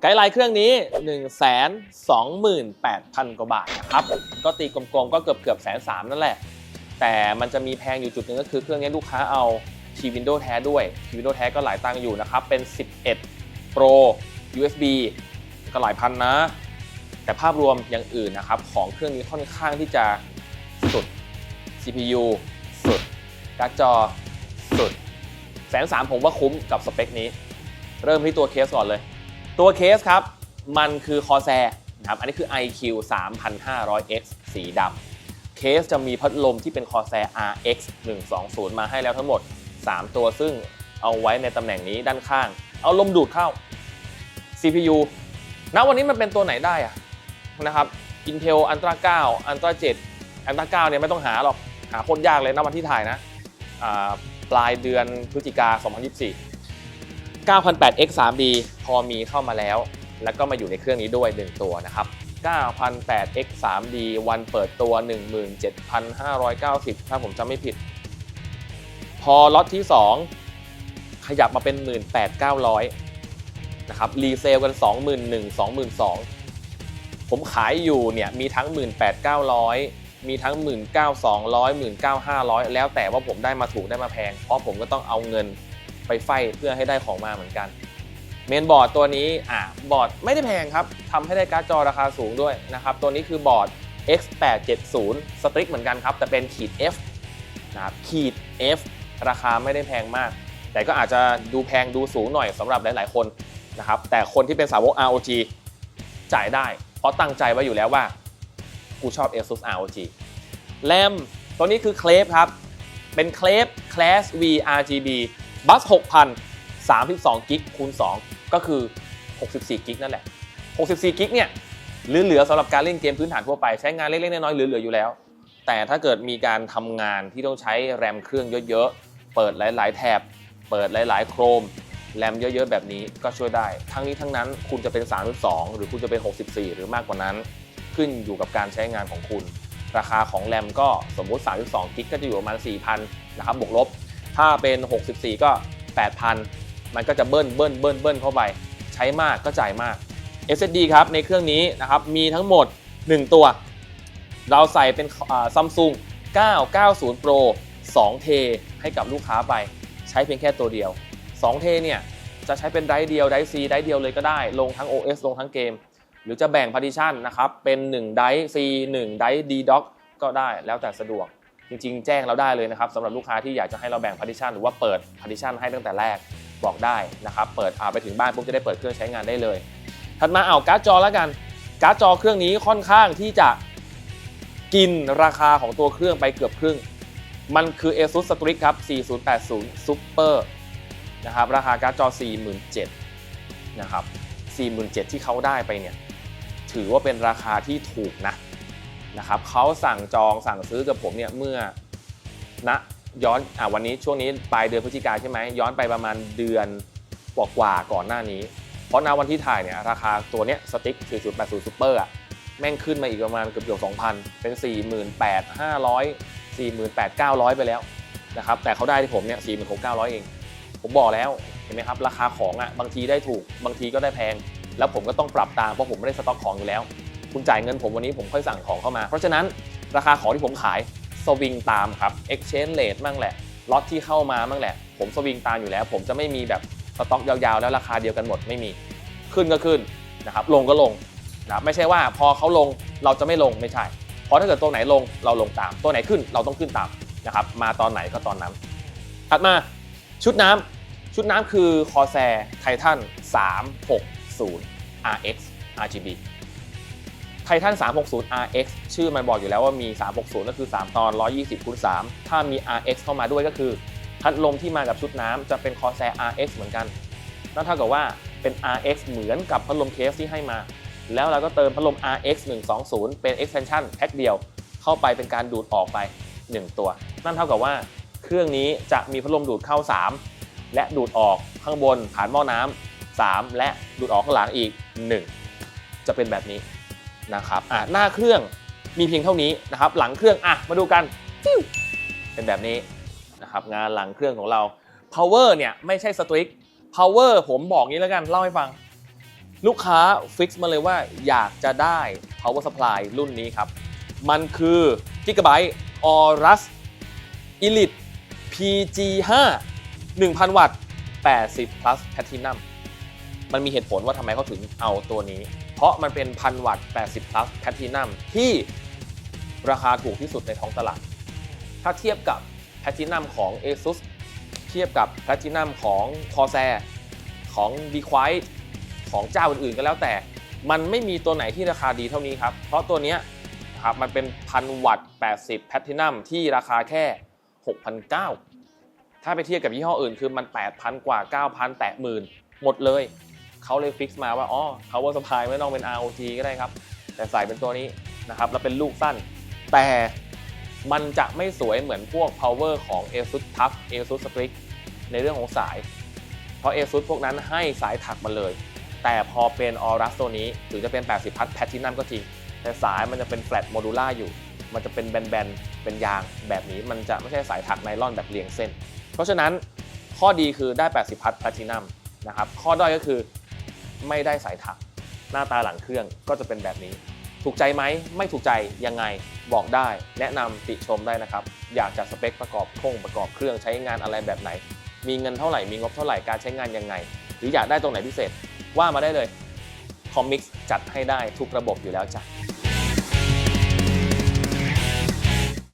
ไกด์ไลน์เครื่องนี้ 1 2 8 0 0 0 กว่าบาทนะครับ ก็ตีกลมๆ ก็เกือบเกือบแสนสามนั่นแหละ แต่มันจะมีแพงอยู่จุดหนึ่งก็คือเครื่องนี้ลูกค้าเอาทีวินโดว์แท้ด้วยทีวินโดว์แท้ก็หลายตังค์อยู่นะครับ เป็น 11 Pro USB ก็หลายพันนะ แต่ภาพรวมอย่างอื่นนะครับ ของเครื่องนี้ค่อนข้างที่จะสุด CPU สุดการ์ดจอสุดแสนสามผมว่าคุ้มกับสเปคนี้ เริ่มที่ตัวเคสก่อนเลย ตัวเคสครับ มันคือ Corsair นะครับอันนี้คือ IQ 3500X สีดำเคสจะมีพัดลมที่เป็น Corsair RX 120 มาให้แล้วทั้งหมด 3 ตัวซึ่งเอาไว้ในตำแหน่งนี้ด้านข้าง เอาลมดูดเข้า CPU ณวันนี้มันเป็นตัวไหนได้อะนะครับ Intel Ultra 9 Ultra 7 Ultra 9เนี่ยไม่ต้องหาหรอก หาโคตรยากเลยณวันที่ถ่ายนะปลายเดือนพฤศจิกา 2024 9008X 3D พอมีเข้ามาแล้ว แล้วก็มาอยู่ในเครื่องนี้ด้วย 1 ตัวนะครับ 9008X 3D วันเปิดตัว 17,590 ถ้าผมจำไม่ผิด พอล็อตที่ 2 ขยับมาเป็น 18,900 นะครับ รีเซลกัน 21,000 22,000 ผมขายอยู่เนี่ยมีทั้ง 18,900 มีทั้ง 19,200 19,500 แล้วแต่ว่าผมได้มาถูกได้มาแพง เพราะผมก็ต้องเอาเงิน ไปไฟเพื่อให้ได้ของมาเหมือนกันเมนบอร์ดตัวนี้อะบอร์ดไม่ได้แพงครับทำให้ได้การ์ดจอราคาสูงด้วยนะครับ ตัวนี้คือบอร์ด X870 สตริกเหมือนกันครับ แต่เป็นขีด F นะครับขีด F ราคาไม่ได้แพงมาก แต่ก็อาจจะดูแพงดูสูงหน่อยสำหรับหลายๆ คนนะครับ แต่คนที่เป็นสาวก ROG จ่ายได้ เพราะตั้งใจไว้อยู่แล้วว่า กูชอบ ASUS ROG แรมตัวนี้คือเคลฟครับ เป็นเคลฟ Class V RGB บัส6,000 32กิกคูณ2ก็คือ 64กิกนั่นแหละ 64กิกเนี่ยเหลือๆสำหรับการเล่นเกมพื้นฐานทั่วไปใช้งานเล็กๆน้อยๆเหลือๆอยู่แล้ว แต่ถ้าเกิดมีการทำงานที่ต้องใช้แรมเครื่องเยอะๆ เปิดหลายๆแถบ เปิดหลายๆ โครมแรมเยอะๆ แบบนี้ก็ช่วยได้ ทั้งนี้ทั้งนั้นคุณจะเป็น 32 หรือคุณจะเป็น 64 หรือมากกว่านั้น ขึ้นอยู่กับการใช้งานของคุณ ราคาของแรมก็สมมุติ 32 กิกก็จะอยู่ประมาณ 4,000 นะครับบวกลบ ถ้าเป็น 64 ก็ 8,000 มันก็จะเบิ้ลเบิ้ลเบิ้ลเบิ้ลเข้าไป ใช้มากก็จ่ายมาก SSD ครับ ในเครื่องนี้นะครับ มีทั้งหมด 1 ตัว เราใส่เป็นซัมซุง990 Pro 2 เท ให้กับลูกค้าไป ใช้เพียงแค่ตัวเดียว 2 เทเนี่ย จะใช้เป็นไดร์เดียวไดร์ซีไดร์เดียวเลยก็ได้ ลงทั้ง OS ลงทั้งเกม หรือจะแบ่ง partition นะครับ เป็น 1 ไดร์ C 1 ไดร์ D dock ก็ได้แล้วแต่สะดวก จริง ๆ แจ้งเราได้เลยนะครับสำหรับลูกค้าที่อยากจะให้เราแบ่ง partition หรือว่าเปิด partition ให้ตั้งแต่แรกบอกได้นะครับเปิดอาไปถึงบ้านปุ๊บจะได้เปิดเครื่องใช้งานได้เลย ถัดมาเอาการ์ดจอแล้วกัน การ์ดจอเครื่องนี้ค่อนข้างที่จะกินราคาของตัวเครื่องไปเกือบครึ่ง มันคือ ASUS Strix ครับ 4080 Super นะครับราคาการ์ดจอ 47,000นะครับ 47,000 ที่เขาได้ไปเนี่ยถือว่าเป็นราคาที่ถูกนะ นะครับเขาสั่งจองสั่งซื้อกับผมเนี่ยเมื่อณย้อนอะวันนี้ช่วงนี้ปลายเดือนพฤศจิกาใช่ไหมย้อนไปประมาณเดือนกว่าๆก่อนหน้านี้ เพราะณวันที่ถ่ายเนี่ยราคาตัวเนี้ยสติ๊ก4080 Super อะแม่งขึ้นมาอีกประมาณเกือบเกือบ2,000 เป็น 48,500 48,900 ไปแล้วนะครับแต่เขาได้ที่ผมเนี่ย46,900 เอง ผมบอกแล้วเห็นไหมครับราคาของอะบางทีได้ถูกบางทีก็ได้แพง แล้วผมก็ต้องปรับตามเพราะผมไม่ได้สต็อกของอยู่แล้ว คุณจ่ายเงินผมวันนี้ผมค่อยสั่งของเข้ามา เพราะฉะนั้นราคาของที่ผมขายสวิงตามครับ exchange rate มั่งแหละล็อตที่เข้ามามั่งแหละ ผมสวิงตามอยู่แล้ว ผมจะไม่มีแบบสต็อกยาวๆ แล้วราคาเดียวกันหมดไม่มีขึ้นก็ขึ้นนะครับลงก็ลงนะไม่ใช่ว่าพอเขาลงเราจะไม่ลงไม่ใช่ เพราะถ้าเกิดตัวไหนลงเราลงตาม ตัวไหนขึ้นเราต้องขึ้นตามนะครับมาตอนไหนก็ตอนนั้นถัดมาชุดน้ำชุดน้ำคือ Corsair Titan 360 RX RGB Titan 360 RX ชื่อมันบอกอยู่แล้วว่ามี 360 ก็คือ 3 ตอน 120คูณ3ถ้ามี RX เข้ามาด้วยก็คือ พัดลมที่มากับชุดน้ำจะเป็น Corsair RX เหมือนกันนั่นเท่ากับว่าเป็น RX เหมือนกับพัดลมเคสที่ให้มา แล้วเราก็เติมพัดลม RX 120 เป็น extension แพ็คเดียว เข้าไปเป็นการดูดออกไป 1 ตัว นั่นเท่ากับว่าเครื่องนี้จะมีพัดลมดูดเข้า 3 และดูดออกข้างบนผ่านหม้อน้ำ3และดูดออกข้างหลังอีก 1 จะเป็นแบบนี้ นะครับอะหน้าเครื่องมีเพียงเท่านี้นะครับ หลังเครื่องอะมาดูกัน เป็นแบบนี้นะครับงานหลังเครื่องของเรา power เนี่ยไม่ใช่สตริก power ผมบอกงี้แล้วกันเล่าให้ฟัง ลูกค้าฟิกซ์มาเลยว่าอยากจะได้ power supply รุ่นนี้ครับ มันคือ Gigabyte Aorus Elite PG5 1000 วัตต์ 80 plus platinum มันมีเหตุผลว่าทำไมเขาถึงเอาตัวนี้ เพราะมันเป็นพันวัตต์ 80 plus platinum ที่ราคาถูกที่สุดในท้องตลาด ถ้าเทียบกับ platinum ของ ASUS เทียบกับ platinum ของ Corsair ของ d q u i e ของเจ้าอื่นๆ ก็แล้วแต่ มันไม่มีตัวไหนที่ราคาดีเท่านี้ครับ เพราะตัวนี้นะครับมันเป็นพันวัตต์ 80 platinum ที่ราคาแค่ 6,900ถ้าไปเทียบกับยี่ห้ออื่นคือมัน 8,000 กว่า 9,000 แตะหมื่นหมดเลย เขาเลยฟิกซ์มาว่าอ๋อ power supply ไม่ต้องเป็น ROG ก็ได้ครับ แต่ใส่เป็นตัวนี้นะครับ แล้วเป็นลูกสั้น แต่มันจะไม่สวยเหมือนพวก power ของ ASUS TUF ASUS Strix ในเรื่องของสาย เพราะ ASUS พวกนั้นให้สายถักมาเลย แต่พอเป็น Aorus ตัวนี้ถึงจะเป็น 80 พัทแพทินัมก็จริง แต่สายมันจะเป็น flat modular อยู่ มันจะเป็นแบนๆ เป็นยางแบบนี้ มันจะไม่ใช่สายถักไนล่อนแบบเรียงเส้น เพราะฉะนั้นข้อดีคือได้ 80 พัทแพทินัมนะครับ ข้อด้อยก็คือ ไม่ได้สายถัก หน้าตาหลังเครื่องก็จะเป็นแบบนี้ ถูกใจไหมไม่ถูกใจยังไงบอกได้ แนะนำติชมได้นะครับ อยากจะสเปคประกอบโครงประกอบเครื่องใช้งานอะไรแบบไหน มีเงินเท่าไหร่มีงบเท่าไหร่การใช้งานยังไง หรืออยากได้ตรงไหนพิเศษว่ามาได้เลยคอมมิกจัดให้ได้ทุกระบบอยู่แล้วจ้ะ